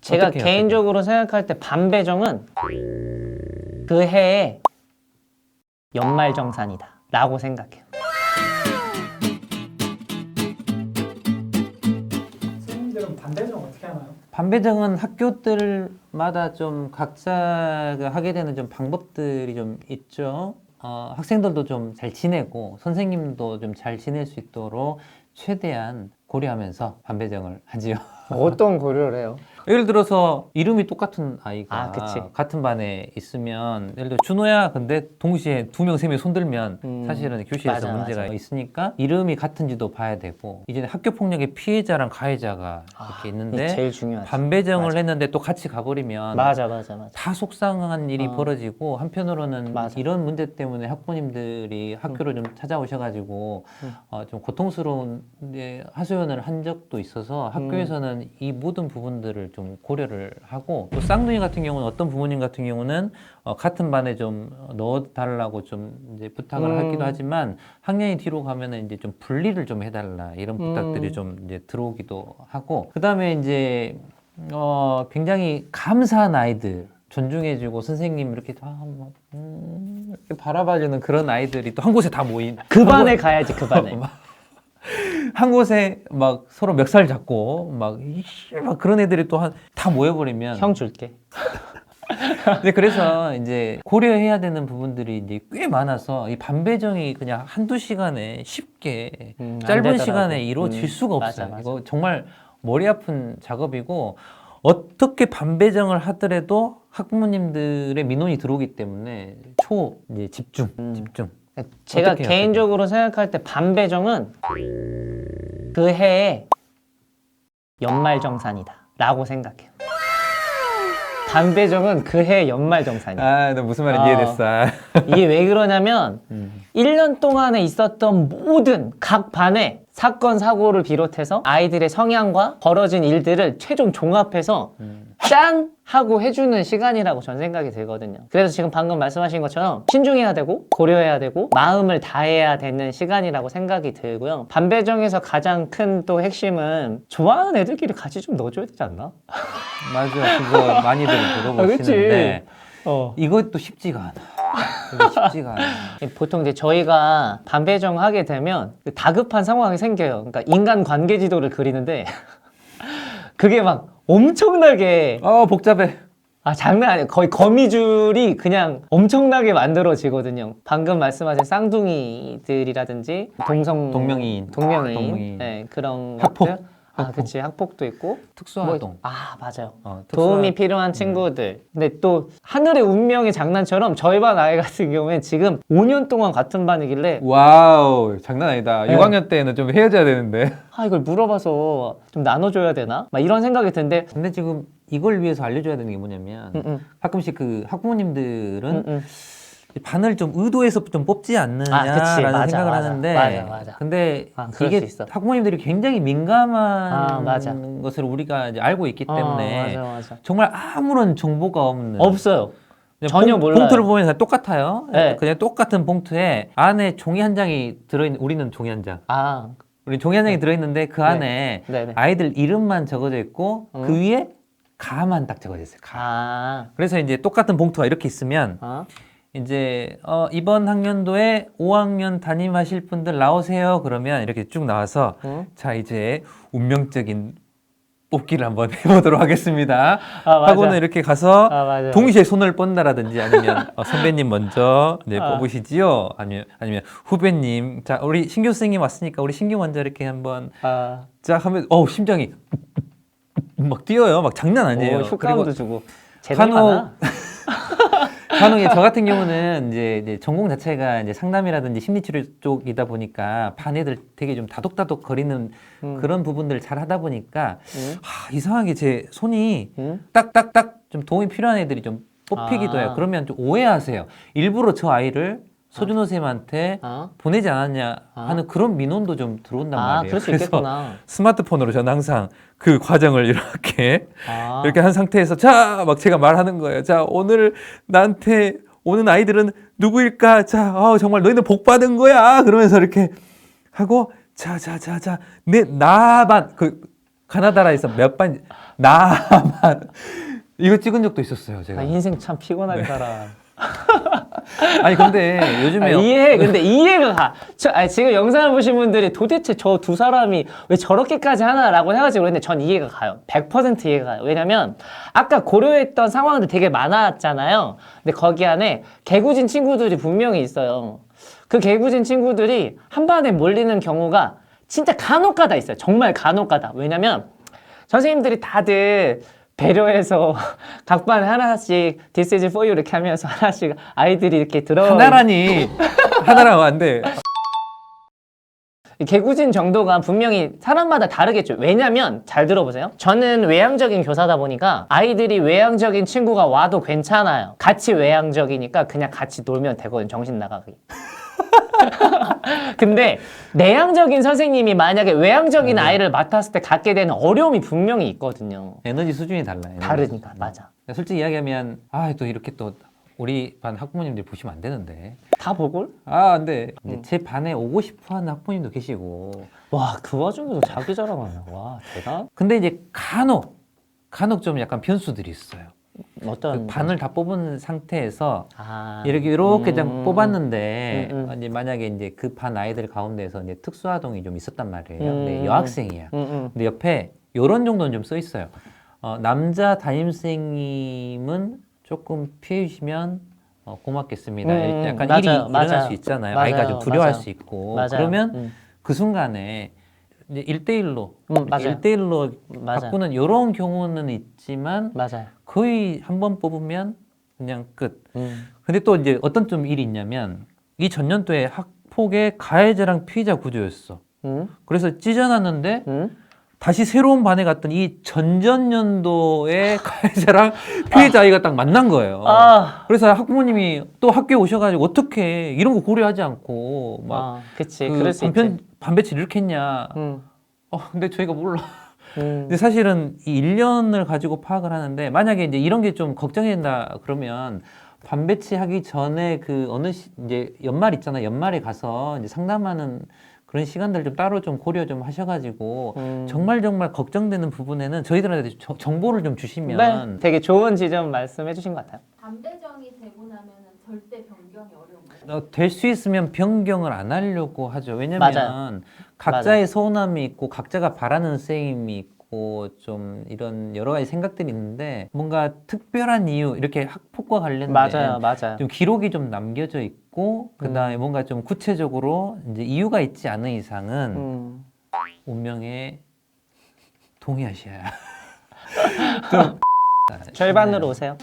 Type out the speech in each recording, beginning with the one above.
제가 어떻게 해요, 개인적으로 생각할 때 반배정은 그 해의 연말정산이다 라고 생각해요. 선생님들은 반대적 어떻게 하나요? 반배정은 학교들마다 좀 각자가 하게 되는 좀 방법들이 좀 있죠. 어, 학생들도 좀 잘 지내고 선생님도 좀 잘 지낼 수 있도록 최대한 고려하면서 반배정을 하지요. 어떤 고려를 해요? 예를 들어서 이름이 똑같은 아이가 아, 그치. 같은 반에 있으면 예를 들어 준호야 근데 동시에 두 명 세 명 손들면 음, 사실은 교실에서 맞아, 문제가 맞아. 있으니까 이름이 같은지도 봐야 되고 이제 학교 폭력의 피해자랑 가해자가 이렇게 이게 있는데 제일 중요하지. 반배정을 맞아. 했는데 또 같이 가버리면 맞아 맞아 맞아. 다 속상한 일이 어. 벌어지고 한편으로는 맞아. 이런 문제 때문에 학부모님들이 학교를 좀 찾아오셔가지고 음. 어, 좀 고통스러운 데 하소연을 한 적도 있어서 음. 학교에서는 이 모든 부분들을 좀 고려를 하고 또 쌍둥이 같은 경우는 어떤 부모님 같은 경우는 어, 같은 반에 좀 넣어달라고 좀 이제 부탁을 음. 하기도 하지만 학년이 뒤로 가면은 이제 좀 분리를 좀 해달라 이런 부탁들이 음. 좀 이제 들어오기도 하고 그 다음에 이제 어, 굉장히 감사한 아이들, 존중해주고 선생님 이렇게 다 막, 음, 이렇게 바라봐주는 그런 아이들이 또 한 곳에 다 모인. 그한 반에 곳- 가야지 그 반에. 한 곳에 막 서로 멱살 잡고 막, 이씨, 막 그런 애들이 또 한 다 모여버리면. 형 줄게. 네, 그래서 이제 고려해야 되는 부분들이 이제 꽤 많아서 이 반배정이 그냥 한두 시간에 쉽게 음, 안 짧은 되더라고. 시간에 이루어질 음, 수가 맞아, 없어요. 맞아. 이거 정말 머리 아픈 작업이고 어떻게 반배정을 하더라도 학부모님들의 민원이 들어오기 때문에 초 이제 집중, 음. 집중. 제가 어떻게 해요, 개인적으로 생각할 때 반배정은 그 해의 연말정산이다 라고 생각해요. 반배정은 그 해의 연말정산이야. 아, 너 무슨 말인지 아. 이해됐어. 이게 왜 그러냐면 음. 1년 동안에 있었던 모든 각 반의 사건 사고를 비롯해서 아이들의 성향과 벌어진 일들을 최종 종합해서 음. 짠 하고 해주는 시간이라고 전 생각이 들거든요. 그래서 지금 방금 말씀하신 것처럼 신중해야 되고 고려해야 되고 마음을 다해야 되는 시간이라고 생각이 들고요. 반배정에서 가장 큰 또 핵심은 좋아하는 애들끼리 같이 좀 넣어줘야 되지 않나? 맞아, 그거 많이들 물어보시는데 어. 이것도 쉽지가 않아. 쉽지가 않아. 보통 이제 저희가 반배정 하게 되면 그 다급한 상황이 생겨요. 그러니까 인간 관계 지도를 그리는데 그게 막 엄청나게 어, 복잡해. 아 장난 아니에요. 거의 거미줄이 그냥 엄청나게 만들어지거든요. 방금 말씀하신 쌍둥이들이라든지 동성 동명이인. 동명이인, 동명이인. 네, 그런 학폭. 것들. 아. 그치 학폭도 있고 특수활동. 뭐, 아 맞아요. 어, 도움이 특수활- 필요한 친구들. 근데 또 하늘의 운명의 장난처럼 저희 반 아이 같은 경우엔 지금 5년 동안 같은 반이길래 와우 장난 아니다. 네. 6학년 때는 좀 헤어져야 되는데. 아 이걸 물어봐서 좀 나눠줘야 되나? 막 이런 생각이 드는데 근데 지금 이걸 위해서 알려줘야 되는 게 뭐냐면 음, 음, 가끔씩 그 학부모님들은 음, 음. 반을 좀 의도해서 좀 뽑지 아, 않느냐라는. 맞아, 생각을 맞아. 하는데 맞아, 맞아. 근데 아, 이게. 학부모님들이 굉장히 민감한 아, 맞아. 것을 우리가 이제 알고 있기 어, 때문에 맞아 맞아. 정말 아무런 정보가 없는 없어요. 그냥 전혀 봉- 몰라요. 봉투를 보면 다 똑같아요. 네. 그냥 똑같은 봉투에 안에 종이 한 장이 들어있는 우리는 종이 한 장. 아 우리 종이 한 장이 들어있는데 그 안에 네네. 아이들 이름만 적어져 있고 음. 그 위에 가만 딱 적어져 있어요. 가. 아, 그래서 이제 똑같은 봉투가 이렇게 있으면 어? 이제 어, 이번 학년도에 5학년 담임하실 분들 나오세요. 그러면 이렇게 쭉 나와서 응? 자 이제 운명적인 뽑기를 한번 해보도록 하겠습니다. 아. 하고는 이렇게 가서 아. 동시에 손을 뻗나라든지 아니면 어, 선배님 먼저 네, 아. 뽑으시지요. 아니면 아니면 후배님 자 우리 신규 선생님 왔으니까 우리 신규 먼저 이렇게 한번 아, 쫙 하면 어 심장이 막 뛰어요. 막 장난 아니에요. 오, 효과음도 주고. 간혹? 간혹 저 같은 경우는 이제, 이제 전공 자체가 이제 상담이라든지 심리치료 쪽이다 보니까 반 애들 되게 좀 다독다독 거리는 음. 그런 부분들을 잘 하다 보니까 응? 하, 이상하게 제 손이 응? 딱딱딱 좀 도움이 필요한 애들이 좀 뽑히기도 아. 해요. 그러면 좀 오해하세요. 일부러 저 아이를 소준호 쌤한테 아, 보내지 않았냐 아. 하는 그런 민원도 좀 들어온단 아 말이에요. 그럴 수 있겠구나. 스마트폰으로 저는 항상 그 과정을 이렇게 아, 이렇게 한 상태에서 자 막 제가 말하는 거예요. 자 오늘 나한테 오는 아이들은 누구일까? 자 어, 정말 너희는 복 받은 거야. 그러면서 이렇게 하고 자 자 자 자 내 나반 그 가나다라에서 몇번 나만 이거 찍은 적도 있었어요 제가 아, 인생 참 피곤하게 살아. 아니 근데 요즘에 아, 이해 근데 이해가 가. 저, 아니, 지금 영상을 보신 분들이 도대체 저 두 사람이 왜 저렇게까지 하나라고 해가지고 그랬는데 전 이해가 가요. 100% 이해가 가요. 왜냐면 아까 고려했던 상황들 되게 많았잖아요. 근데 거기 안에 개구진 친구들이 분명히 있어요. 그 개구진 친구들이 한 반에 몰리는 경우가 진짜 간혹가다 있어요. 정말 간혹가다. 왜냐면 선생님들이 다들 배려해서 각 반에 하나씩 This is for you 이렇게 하면서 하나씩 아이들이 이렇게 들어 하나라니 하나라고 안돼 이 개구진 정도가 분명히 사람마다 다르겠죠. 왜냐면 잘 들어보세요. 저는 외향적인 교사다 보니까 아이들이 외향적인 친구가 와도 괜찮아요. 같이 외향적이니까 그냥 같이 놀면 되거든. 정신 나가기. 근데 내향적인 선생님이 만약에 외향적인 아이를 맡았을 때 갖게 되는 어려움이 분명히 있거든요. 에너지 수준이 달라요 에너지 다르니까 수준이. 맞아. 솔직히 이야기하면 아 또 이렇게 또 우리 반 학부모님들 보시면 안 되는데 다 보골? 아 근데 음. 제 반에 오고 싶어하는 학부모님도 계시고 와 그 와중에도 자기 자랑하네. 와 대단. 근데 이제 간혹 간혹 좀 약간 변수들이 있어요 어떤 그 반을 다 뽑은 상태에서 아, 이렇게 이렇게 음, 좀 뽑았는데 음, 음. 어, 이제 만약에 이제 그 반 아이들 가운데서 이제 특수 아동이 좀 있었단 말이에요. 음. 근데 여학생이야. 음, 음. 근데 옆에 요런 정도는 좀 써 있어요. 어, 남자 담임선생님은 조금 피해 주시면 어, 고맙겠습니다. 음, 약간 맞아요, 일이 일어날 맞아요. 수 있잖아요. 맞아요, 아이가 좀 두려워할 맞아요. 수 있고 맞아요. 그러면 음. 그 순간에 이제 1대1로 음, 맞아요. 1대1로 맞아요. 바꾸는 요런 경우는 있지만 맞아요. 거의 한 번 뽑으면 그냥 끝. 음. 근데 또 이제 어떤 좀 일이 있냐면 이 전년도에 학폭의 가해자랑 피의자 구조였어. 음? 그래서 찢어놨는데 음? 다시 새로운 반에 갔더니 이 전전년도의 가해자랑 피해자 아이가 딱 만난 거예요. 아, 그래서 학부모님이 또 학교에 오셔가지고 어떻게 이런 거 고려하지 않고 막 아, 그치. 그 반편. 반배치를 이렇게 했냐. 음. 어, 근데 저희가 몰라. 음. 근데 사실은 이 1년을 가지고 파악을 하는데 만약에 이제 이런 게 좀 걱정이 된다 그러면 반배치하기 전에 그 어느 시, 이제 연말 있잖아. 연말에 가서 이제 상담하는 그런 시간들 좀 따로 좀 고려 좀 하셔가지고 음. 정말 정말 걱정되는 부분에는 저희들한테 저- 정보를 좀 주시면 네, 되게 좋은 지점 말씀해 주신 것 같아요. 반배정이 되고 나면은 절대 변경이 어려운 거예요. 어, 될수 있으면 변경을 안 하려고 하죠. 왜냐면 맞아요. 각자의 서운함이 있고 각자가 바라는 선생님이 있고 좀 이런 여러 가지 생각들이 있는데 뭔가 특별한 이유 이렇게 학폭과 관련된 맞아요, 맞아요. 좀 기록이 좀 남겨져 있고 그다음에 뭔가 좀 구체적으로 이제 이유가 있지 않은 이상은 음. 운명에 동의하셔야 좀 절반으로 오세요.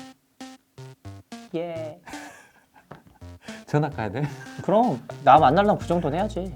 예. 전학 가야 돼? 그럼 나 만나려면 그 정도는 해야지.